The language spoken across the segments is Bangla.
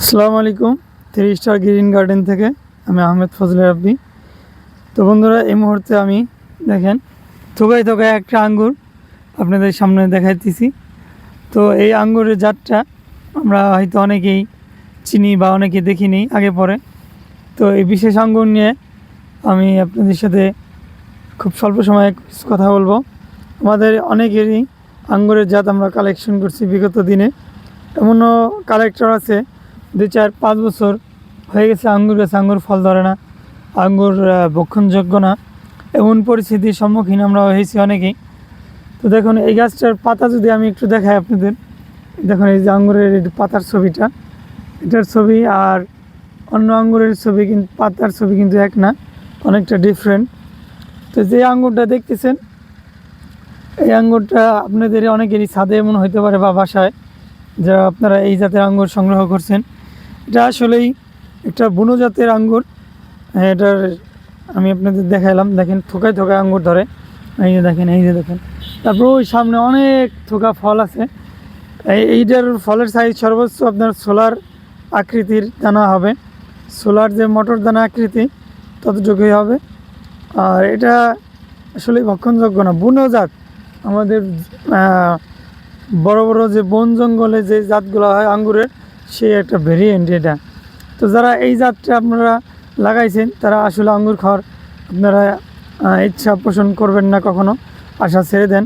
আসসালামু আলাইকুম। থ্রি স্টার গ্রিন গার্ডেন থেকে আমি আহমেদ ফজলে রাব্বি। তো বন্ধুরা, এই মুহূর্তে আমি দেখেন থোকায় থোকায় একটা আঙ্গুর আপনাদের সামনে দেখাইতেছি। তো এই আঙ্গুরের জাতটা আমরা হয়তো অনেকেই চিনি বা অনেকে দেখিনি, আগে পরে। তো এই বিশেষ আঙ্গুর নিয়ে আমি আপনাদের সাথে খুব স্বল্প সময়ে কথা বলব। আমাদের অনেকেরই আঙ্গুরের জাত আমরা কালেকশন করছি বিগত দিনে। এমনও কালেক্টর আছে দুই চার পাঁচ বছর হয়ে গেছে আঙ্গুর গাছে আঙ্গুর ফল ধরে না। আঙ্গুর ভক্ষণযোগ্য না। এমন পরিস্থিতির সম্মুখীন আমরা হয়েছি অনেকেই। তো দেখুন, এই গাছটার পাতা যদি আমি একটু দেখাই আপনাদের, দেখুন, এই যে আঙ্গুরের পাতার ছবিটা, এটার ছবি আর অন্য আঙ্গুরের ছবি কিন্তু পাতার ছবি কিন্তু এক না, অনেকটা ডিফারেন্ট তো যে আঙ্গুরটা দেখতেছেন, এই আঙ্গুরটা আপনাদের অনেকেরই ছাদে এমন হইতে পারে বা বাসায়, যারা আপনারা এই জাতের আঙ্গুর সংগ্রহ করছেন। এটা আসলেই একটা বুনো জাতের আঙ্গুর। হ্যাঁ, এটার আমি আপনাদের দেখাইলাম। দেখেন থোকায় থোকায় আঙ্গুর ধরে। এই যে দেখেন এই যে দেখেন। তারপর ওই সামনে অনেক থোকা ফল আছে। এই এইটার ফলের সাইজ সর্বোচ্চ আপনার সোলার আকৃতির দানা হবে। সোলার যে মটর দানা আকৃতি ততটুকুই হবে। আর এটা আসলে ভক্ষণযোগ্য না। বুনো জাত আমাদের বড় বড় যে বন জঙ্গলে যে জাতগুলো হয় আঙ্গুরের সেই একটা ভেরিয়েন্ট এটা। তো যারা এই জাতটা আপনারা লাগাইছেন, তারা আসলে আঙ্গুর খাওয়ার আপনারা ইচ্ছা পোষণ করবেন না কখনো, আশা ছেড়ে দেন।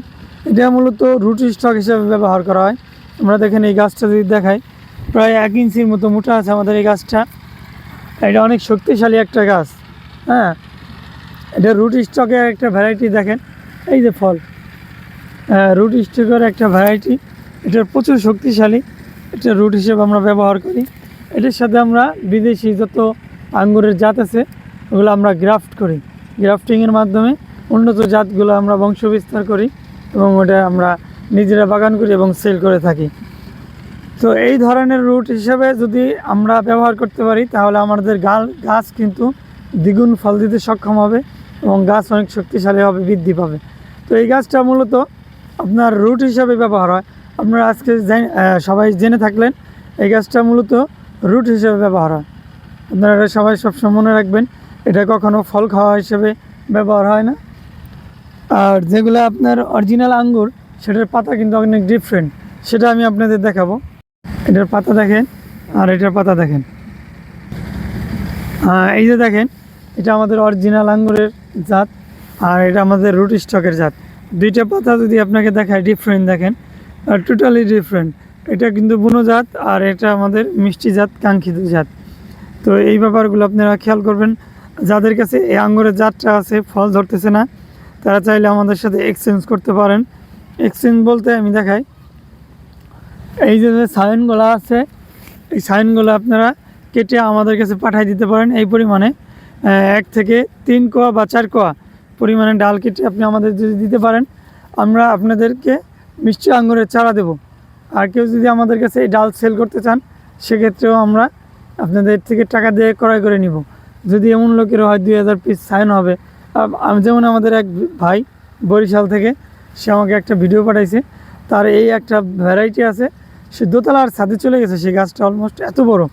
এটা মূলত রুট স্টক হিসেবে ব্যবহার করা হয়। আমরা দেখেন এই গাছটা যদি দেখাই, প্রায় এক ইঞ্চির মতো মোটা আছে আমাদের এই গাছটা। এটা অনেক শক্তিশালী একটা গাছ হ্যাঁ। এটা রুট স্টকের একটা ভ্যারাইটি দেখেন, এই যে ফল। রুট স্টকের একটা ভ্যারাইটি এটা প্রচুর শক্তিশালী। এটা রুট হিসেবে আমরা ব্যবহার করি। এটার সাথে আমরা বিদেশি যত আঙ্গুরের জাত আছে, ওগুলো আমরা গ্রাফট করি। গ্রাফটিংয়ের মাধ্যমে উন্নত জাতগুলো আমরা বংশ বিস্তার করি এবং ওটা আমরা নিজেরা বাগান করি এবং সেল করে থাকি। তো এই ধরনের রুট হিসেবে যদি আমরা ব্যবহার করতে পারি, তাহলে আমাদের গাল, গাছ কিন্তু দ্বিগুণ ফল দিতে সক্ষম হবে এবং গাছ অনেক শক্তিশালী হবে, বৃদ্ধি পাবে। তো এই গাছটা মূলত আপনার রুট হিসাবে ব্যবহার হয়। আপনারা আজকে সবাই জেনে থাকলেন, এই গাছটা মূলত রুট হিসেবে ব্যবহার হয়। আপনারা এটা সবাই সবসময় মনে রাখবেন, এটা কখনো ফল খাওয়া হিসেবে ব্যবহার হয় না। আর যেগুলো আপনার অরিজিনাল আঙ্গুর, সেটার পাতা কিন্তু অনেক ডিফারেন্ট সেটা আমি আপনাদের দেখাবো। এটার পাতা দেখেন, আর এটার পাতা দেখেন। এই যে দেখেন, এটা আমাদের অরিজিনাল আঙ্গুরের জাত, আর এটা আমাদের রুট স্টকের জাত। দুইটা পাতা যদি আপনাকে দেখায় ডিফারেন্ট দেখেন টোটালি ডিফারেন্ট এটা কিন্তু বুনো জাত আর এটা আমাদের মিষ্টি জাত, কাঙ্ক্ষিত জাত। তো এই ব্যাপারগুলো আপনারা খেয়াল করবেন। যাদের কাছে এই আঙ্গুরের জাতটা আছে, ফল ধরতেছে না, তারা চাইলে আমাদের সাথে এক্সচেঞ্জ করতে পারেন। এক্সচেঞ্জ বলতে আমি দেখাই। এই যে সাইনগুলো আছে, এই সাইনগুলো আপনারা কেটে আমাদের কাছে পাঠিয়ে দিতে পারেন এই পরিমাণে। এক থেকে তিন কোয়া বা চার কোয়া পরিমাণে ডাল কেটে আপনি আমাদের যদি দিতে পারেন, আমরা আপনাদেরকে মিষ্টি আঙুরের চারা দেব। আর কেউ যদি আমাদের কাছে এই ডাল সেল করতে চান, সেক্ষেত্রেও আমরা আপনাদের থেকে টাকা দিয়ে ক্রয় করে নিব। যদি এমন লোকের হয় দুই হাজার পিস সাইন হবে। আমি যেমন আমাদের এক ভাই বরিশাল থেকে, সে আমাকে একটা ভিডিও পাঠাইছে। তার এই একটা ভ্যারাইটি আছে, সে দোতলার ছাদে চলে গেছে সেই গাছটা অলমোস্ট এত বড়।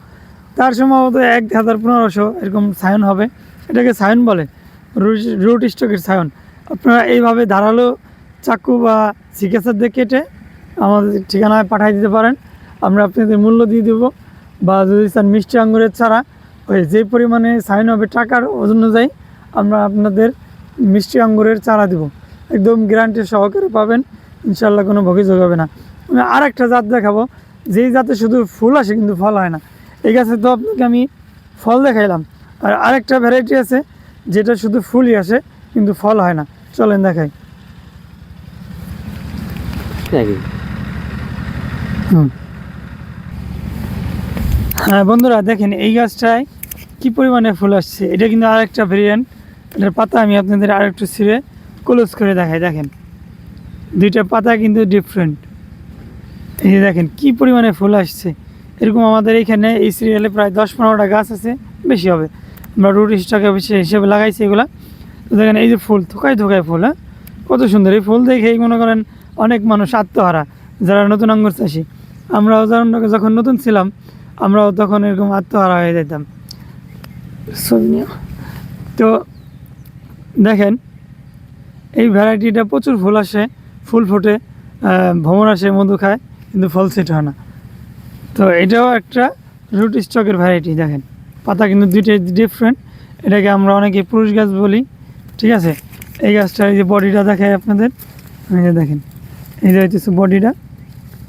তার সম্ভবত এক হাজার পনেরোশো এরকম সায়ন হবে। এটাকে সায়ন বলে রুট- স্টকের সায়ন আপনারা এইভাবে ধারালো চাকু বা চিকিৎসার দিয়ে কেটে আমাদের ঠিকানায় পাঠিয়ে দিতে পারেন। আমরা আপনাদের মূল্য দিয়ে দেবো বা যদি চান মিষ্টি আঙুরের চারা ওই যে পরিমাণে সাইন হবে টাকার অনুযায়ী আমরা আপনাদের মিষ্টি আঙ্গুরের চারা দেব। একদম গ্যারান্টি সহকারে পাবেন ইনশাল্লাহ কোনো ভোগেযোগ হবে না। আমি আর একটা জাত দেখাবো, যেই জাতে শুধু ফুল আসে কিন্তু ফল হয় না। এই গাছে তো আপনাকে আমি ফল দেখাইলাম। আর আরেকটা ভ্যারাইটি আছে, যেটা শুধু ফুলই আসে কিন্তু ফল হয় না। চলেন দেখাই। নাকি? হ্যাঁ বন্ধুরা, দেখেন এই গাছটায় কি পরিমাণে ফুল আসছে? এটা কিন্তু আরেকটা ভেরিয়েন্ট এটার পাতা আমি আপনাদের আরেকটু ছিঁড়ে ক্লোজ করে দেখাই। দেখেন, দুইটা পাতা কিন্তু ডিফারেন্ট এই যে দেখেন, কি পরিমাণে ফুল আসছে? এরকম আমাদের এখানে এই সিরিয়ালে প্রায় দশ পনেরোটা গাছ আছে, বেশি হবে। আমরা রুট স্টকে হিসেবে লাগাইছি এগুলা। তো দেখেন, এই যে ফুল, থোকায় থোকায় ফুল হ্যাঁ? কত সুন্দর। এই ফুল দেখেই মনে করেন অনেক মানুষ আত্মহারা, যারা নতুন আঙ্গুর চাষি। আমরাও যখন যখন নতুন ছিলাম, আমরাও তখন এরকম আত্মহারা হয়ে যেতাম তো দেখেন, এই ভ্যারাইটিটা প্রচুর ফুল আসে, ফুল ফোটে ভ্রমণ আসে, মধু খায়, কিন্তু ফল সেট হয় না। তো এটাও একটা রুট স্টকের ভ্যারাইটি, দেখেন। পাতা কিন্তু দুইটাই ডিফারেন্ট এটাকে আমরা অনেকে পুরুষ গাছ বলি, ঠিক আছে? এই গাছটার এই যে বডিটা দেখায় আপনাদের। দেখেন। যে হচ্ছে বডিটা।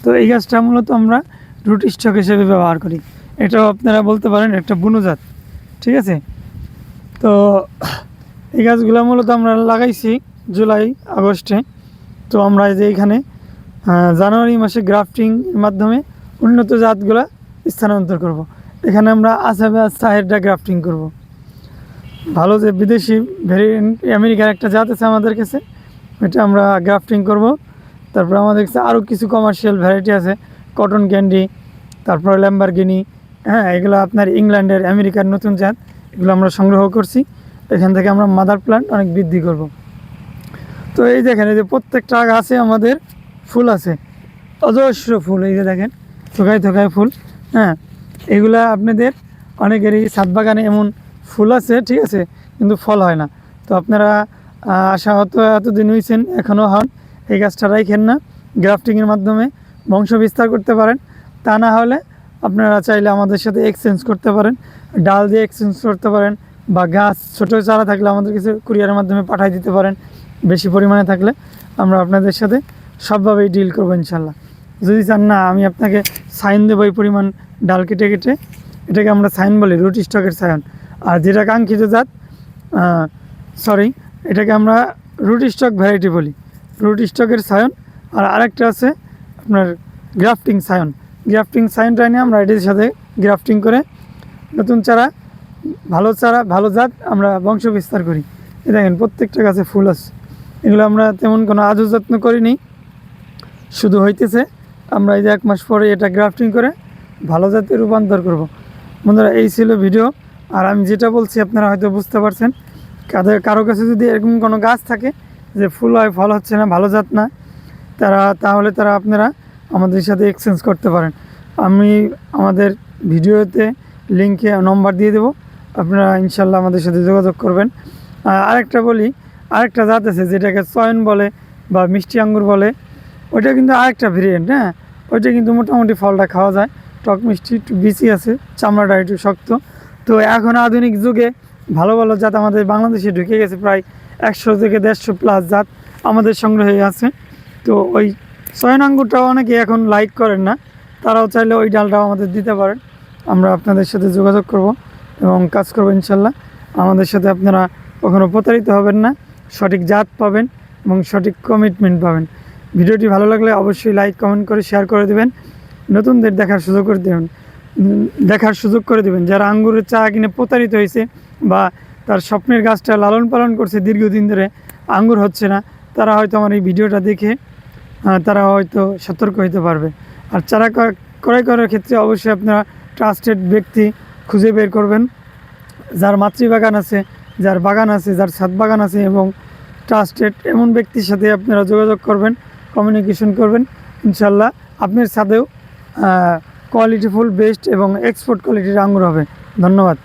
তো এই গাছটা মূলত আমরা রুট স্টক হিসেবে ব্যবহার করি। এটাও আপনারা বলতে পারেন একটা বুনুজাত, ঠিক আছে? তো এই গাছগুলো মূলত আমরা লাগাইছি জুলাই, আগস্টে। তো আমরা যে এখানে জানুয়ারি মাসে গ্রাফটিং মাধ্যমে উন্নত জাতগুলা স্থানান্তর করব। এখানে আমরা আসাবে সাহেরটা গ্রাফটিং করব। ভালো যে বিদেশি ভেরিয়েন্ট, আমেরিকার একটা জাত আছে আমাদের কাছে এটা আমরা গ্রাফটিং করব। তারপর আমাদের কাছে আরও কিছু কমার্শিয়াল ভ্যারাইটি আছে। কটন ক্যান্ডি তারপর ল্যাম্বারগিনি হ্যাঁ এগুলো আপনার ইংল্যান্ডের আমেরিকার নতুন জাত, এগুলো আমরা সংগ্রহ করছি। এখান থেকে আমরা মাদার প্লান্ট অনেক বৃদ্ধি করব। তো এই দেখেন, এই যে প্রত্যেকটা গাছে আমাদের, ফুল আছে। অজস্র ফুল, এই যে দেখেন, থোকায় থোকায় ফুল হ্যাঁ। এগুলা আপনাদের অনেকেরই ছাদ বাগানে এমন ফুল আছে, ঠিক আছে, কিন্তু ফল হয় না। তো আপনারা আশা হতো এতদিন হয়েছেন এখনও হন। এই গাছটা রাইখেন না। গ্রাফটিংয়ের মাধ্যমে বংশ বিস্তার করতে পারেন। তা না হলে আপনারা চাইলে আমাদের সাথে এক্সচেঞ্জ করতে পারেন। ডাল দিয়ে এক্সচেঞ্জ করতে পারেন বা গাছ ছোটো চারা থাকলে আমাদের কিছু কুরিয়ারের মাধ্যমে পাঠিয়ে দিতে পারেন। বেশি পরিমাণে থাকলে আমরা আপনাদের সাথে সবভাবেই ডিল করব ইনশাল্লাহ। যদি চান না, আমি আপনাকে সাইন দেবো এই পরিমাণ ডাল কেটে কেটে। এটাকে আমরা সাইন বলি, রুট স্টকের সায়ন আর যেটা কাঙ্ক্ষিত জাত সরি এটাকে আমরা রুট স্টক ভ্যারাইটি বলি। রুট স্টকের সায়ন, আর আরেকটা আছে আপনার গ্রাফটিং সায়ন। গ্রাফটিং সায়নটা নিয়ে আমরা এটির সাথে গ্রাফটিং করে নতুন চারা, ভালো চারা, ভালো জাত আমরা বংশ বিস্তার করি। এ দেখেন, প্রত্যেকটা গাছে ফুল আছে। এগুলো আমরা তেমন কোনো আজও যত্ন করিনি। শুধু হইতেছে, আমরা এই যে এক মাস পরে এটা গ্রাফটিং করে ভালো জাতের রূপান্তর করব। বন্ধুরা, এই ছিল ভিডিও। আর আমি যেটা বলছি, আপনারা হয়তো বুঝতে পারছেন। কারও কাছে যদি এরকম কোনো গাছ থাকে যে ফুল হয় ফল হচ্ছে না, ভালো জাত না, তারা, তাহলে তারা আপনারা আমাদের সাথে এক্সচেঞ্জ করতে পারেন। আমি আমাদের ভিডিওতে লিঙ্কে নম্বর দিয়ে দেবো, আপনারা ইনশাল্লাহ আমাদের সাথে যোগাযোগ করবেন। আর আরেকটা বলি, আরেকটা জাত আছে যেটাকে চয়ন বলে বা মিষ্টি আঙ্গুর বলে, ওইটা কিন্তু আরেকটা ভেরিয়েন্ট হ্যাঁ? ওইটা কিন্তু মোটামুটি ফলটা খাওয়া যায়। টক মিষ্টি একটু বেশি আছে, চামড়াটা একটু শক্ত। তো এখন আধুনিক যুগে ভালো ভালো জাত আমাদের বাংলাদেশে ঢুকে গেছে প্রায় একশো থেকে দেড়শো প্লাস জাত আমাদের সংগ্রহে আছে। তো ওই চয়ন আঙ্গুরটাও অনেকে এখন লাইক করেন না। তারাও চাইলে ওই ডালটাও আমাদের দিতে পারেন। আমরা আপনাদের সাথে যোগাযোগ করব এবং কাজ করব ইনশাল্লাহ। আমাদের সাথে আপনারা কখনো প্রতারিত হবেন না, সঠিক জাত পাবেন এবং সঠিক কমিটমেন্ট পাবেন। ভিডিওটি ভালো লাগলে অবশ্যই লাইক কমেন্ট করে শেয়ার করে দেবেন। নতুনদের দেখার সুযোগ করে দেবেন। দেখার সুযোগ করে দেবেন। যারা আঙ্গুরের চা কিনে প্রতারিত হয়েছে বা তার স্বপ্নের গাছটা লালন পালন করছে দীর্ঘদিন ধরে, আঙ্গুর হচ্ছে না। তারা হয়তো আমার এই ভিডিওটা দেখে তারা হয়তো সতর্ক হতে পারবে। আর চারা ক্রয় করার ক্ষেত্রে অবশ্যই আপনারা ট্রাস্টেড ব্যক্তি খুঁজে বের করবেন। যার মাতৃবাগান আছে, যার বাগান আছে, যার ছাদ বাগান আছে এবং ট্রাস্টেড এমন ব্যক্তির সাথে আপনারা যোগাযোগ করবেন কমিউনিকেশন করবেন। ইনশাল্লাহ আপনার ছাদেও কোয়ালিটিফুল বেস্ট এবং এক্সপোর্ট কোয়ালিটির আঙুর হবে। ধন্যবাদ।